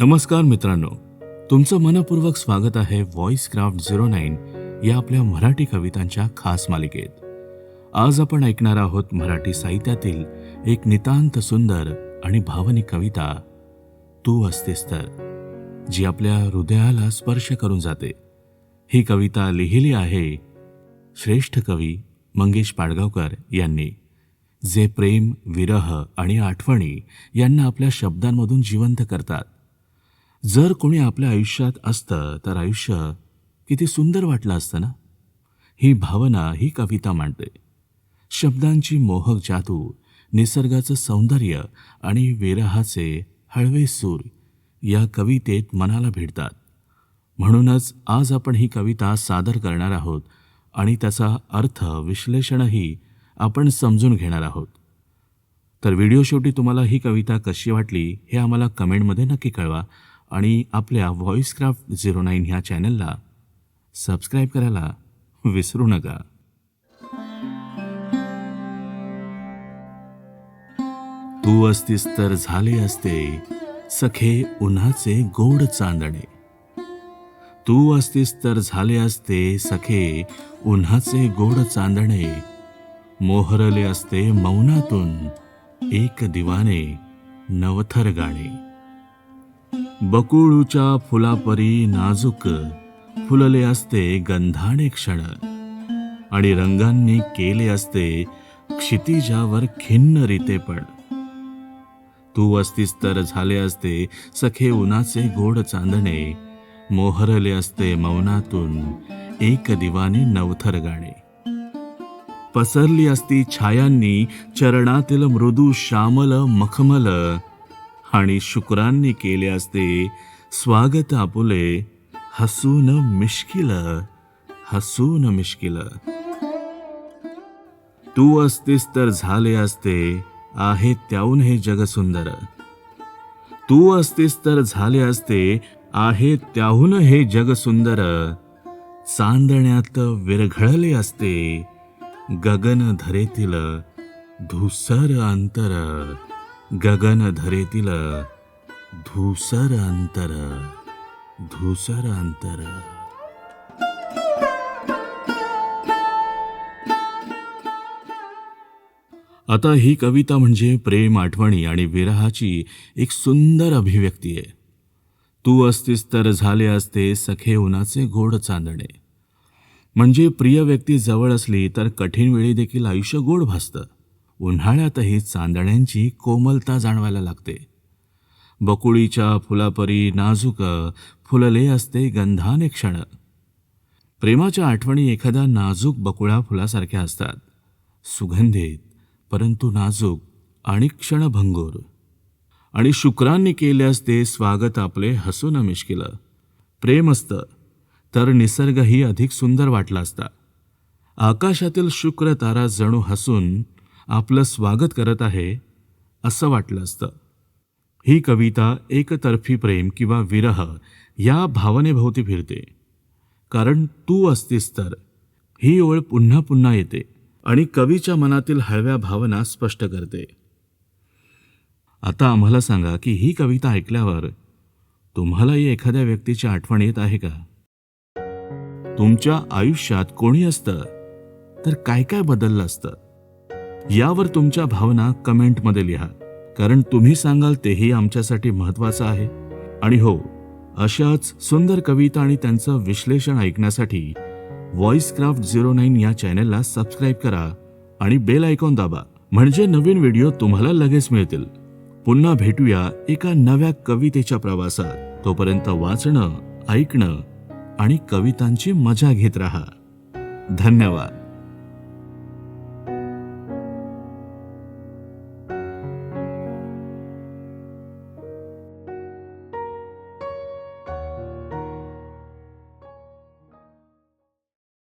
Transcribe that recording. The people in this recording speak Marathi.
नमस्कार मित्रांनो तुमचं मनपूर्वक स्वागत आहे व्हॉइस क्राफ्ट झिरो नाईन या आपल्या मराठी कवितांच्या खास मालिकेत. आज आपण ऐकणार आहोत मराठी साहित्यातील एक नितांत सुंदर आणि भावनिक कविता तू असतेस तर जी आपल्या हृदयाला स्पर्श करून जाते. ही कविता लिहिली आहे श्रेष्ठ कवी मंगेश पाडगावकर यांनी. जे प्रेम विरह आणि आठवणी यांना आपल्या शब्दांमधून जिवंत करतात. जर कोणी आपल्या आयुष्यात असतं तर आयुष्य किती सुंदर वाटलं असतं ना? ही भावना ही कविता मांडते. शब्दांची मोहक जादू निसर्गाचं सौंदर्य आणि विरहाचे हळवे सूर या कवितेत मनाला भिडतात. म्हणूनच आज आपण ही कविता सादर करणार आहोत आणि त्याचा अर्थ विश्लेषणही आपण समजून घेणार आहोत. तर व्हिडिओ शेवटी तुम्हाला ही कविता कशी वाटली हे आम्हाला कमेंटमध्ये नक्की कळवा. आणि आपल्या व्हॉइस क्राफ्ट झिरो नाईन ह्या चॅनलला सबस्क्राईब करायला विसरू नका. तू असतीस तर झाले असते सखे उन्हाचे गोड चांदणे. तू असतीस तर झाले असते सखे उन्हाचे गोड चांदणे. मोहरले असते मौनातून एक दिवाने नवथर गाणे. बकुळूच्या फुलापरी नाजूक फुलले असते गंधाने क्षण. आणि रंगांनी केले असते क्षितिजावर खिन्न रीतेपण तू असतीस तर झाले असते सखे उन्हाचे गोड चांदणे मोहरले असते मौनातून एक दिवाने नवथर गाणे. पसरली असती छायांनी चरणातील मृदू श्यामल मखमल आणि शुक्रांनी केले असते. स्वागत आपुले हसून मिश्किल हसून मिश्किल. तू असतेस तर झाले असते आहे त्याहून हे जग सुंदर तू असतेस तर झाले असते आहे त्याहून हे जग सुंदर चांदण्यात विरघळले असते गगन धरेतील धुसर अंतर. गगन धरेतील धुसर अंतर धुसर अंतर आता ही कविता म्हणजे प्रेम आठवणी आणि विरहाची एक सुंदर अभिव्यक्ती आहे. तू असतीस तर झाले असते सखे उन्हाचे गोड चांदणे. म्हणजे प्रिय व्यक्ती जवळ असली तर कठीण वेळी देखील आयुष्य गोड भासतं. उन्हाळ्यातही चांदण्यांची कोमलता जाणवायला लागते. बकुळीच्या फुलापरी नाजूक फुलले असते गंधाने क्षण. प्रेमाच्या आठवणी एखाद्या नाजूक बकुळा फुलासारख्या असतात. सुगंधित परंतु नाजूक आणि क्षणभंगूर. आणि शुक्रांनी केले असते स्वागत आपले हसून मिश्किल. प्रेम असतं तर निसर्गही अधिक सुंदर वाटला असता. आकाशातील शुक्र तारा जणू हसून आपलं स्वागत करत आहे असं वाटलं असतं. ही कविता एकतर्फी प्रेम किंवा विरह या भावनेभोवती फिरते. कारण तू असतीस तर ही ओळ पुन्हा पुन्हा येते आणि कवीच्या मनातील हळव्या भावना स्पष्ट करते. आता आम्हाला सांगा की ही कविता ऐकल्यावर तुम्हालाही एखाद्या व्यक्तीची आठवण येत आहे का? तुमच्या आयुष्यात कोणी असतं? तर काय काय बदललं असतं? यावर तुमच्या भावना कमेंटमध्ये लिहा. कारण तुम्ही सांगाल तेही आमच्यासाठी महत्त्वाचं आहे. आणि हो अशाच सुंदर कविता आणि त्यांचं विश्लेषण ऐकण्यासाठी व्हॉइस क्राफ्ट झिरो नाईन या चॅनेलला सबस्क्राईब करा आणि बेल आयकॉन दाबा. म्हणजे नवीन व्हिडिओ तुम्हाला लगेच मिळतील. पुन्हा भेटूया एका नव्या कवितेच्या प्रवासात. तोपर्यंत वाचणं ऐकणं आणि कवितांची मजा घेत राहा. धन्यवाद.